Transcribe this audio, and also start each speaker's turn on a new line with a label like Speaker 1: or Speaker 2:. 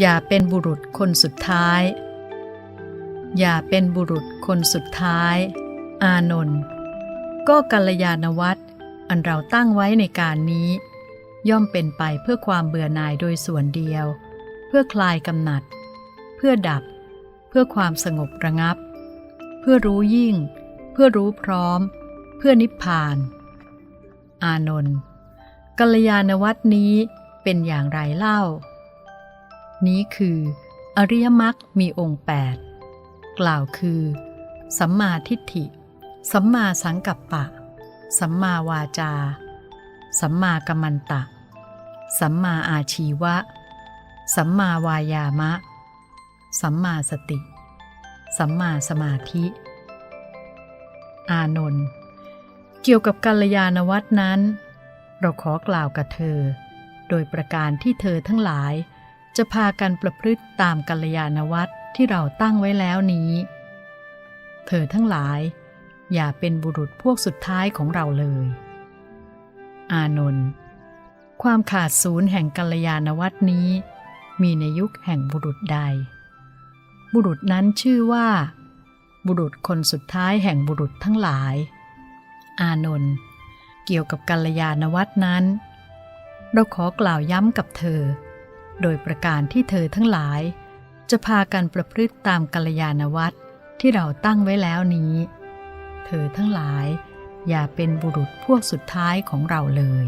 Speaker 1: อย่าเป็นบุรุษคนสุดท้าย อย่าเป็นบุรุษคนสุดท้าย อานนท์ก็กัลยาณวัตรอันเราตั้งไว้ในการนี้ ย่อมเป็นไปเพื่อความเบื่อหน่ายโดยส่วนเดียว เพื่อคลายกำหนัด เพื่อดับ เพื่อความสงบระงับ เพื่อรู้ยิ่ง เพื่อรู้พร้อม เพื่อนิพพาน อานนท์กัลยาณวัตรนี้เป็นอย่างไรเล่า นี้คือ อริยมรรคมีองค์แปดกล่าวคือ สัมมาทิฏฐิ สัมมาสังกัปปะ สัมมาวาจา สัมมากัมมันตะ สัมมาอาชีวะ สัมมาวายามะ สัมมาสติ สัมมาสมาธิ อานนท์เกี่ยวกับกัลยาณวัตนั้น เราขอกล่าวกับเธอ โดยประการที่เธอทั้งหลาย จะพากันประพฤติตามกัลยาณวัตรที่เราตั้งไว้แล้วนี้ เธอทั้งหลาย อย่าเป็นบุรุษพวกสุดท้ายของเราเลย อานนท์ความขาดศูนย์แห่งกัลยาณวัตรนี้ มีในยุคแห่งบุรุษใด บุรุษนั้นชื่อว่า บุรุษคนสุดท้ายแห่งบุรุษทั้งหลาย อานนท์เกี่ยวกับกัลยาณวัตรนั้น เราขอกล่าวย้ำกับเธอ โดยประการที่เธอทั้งหลาย จะพากันประพฤติตามกัลยาณวัตรที่เราตั้งไว้แล้วนี้ เธอทั้งหลายอย่าเป็นบุรุษพวกสุดท้ายของเราเลย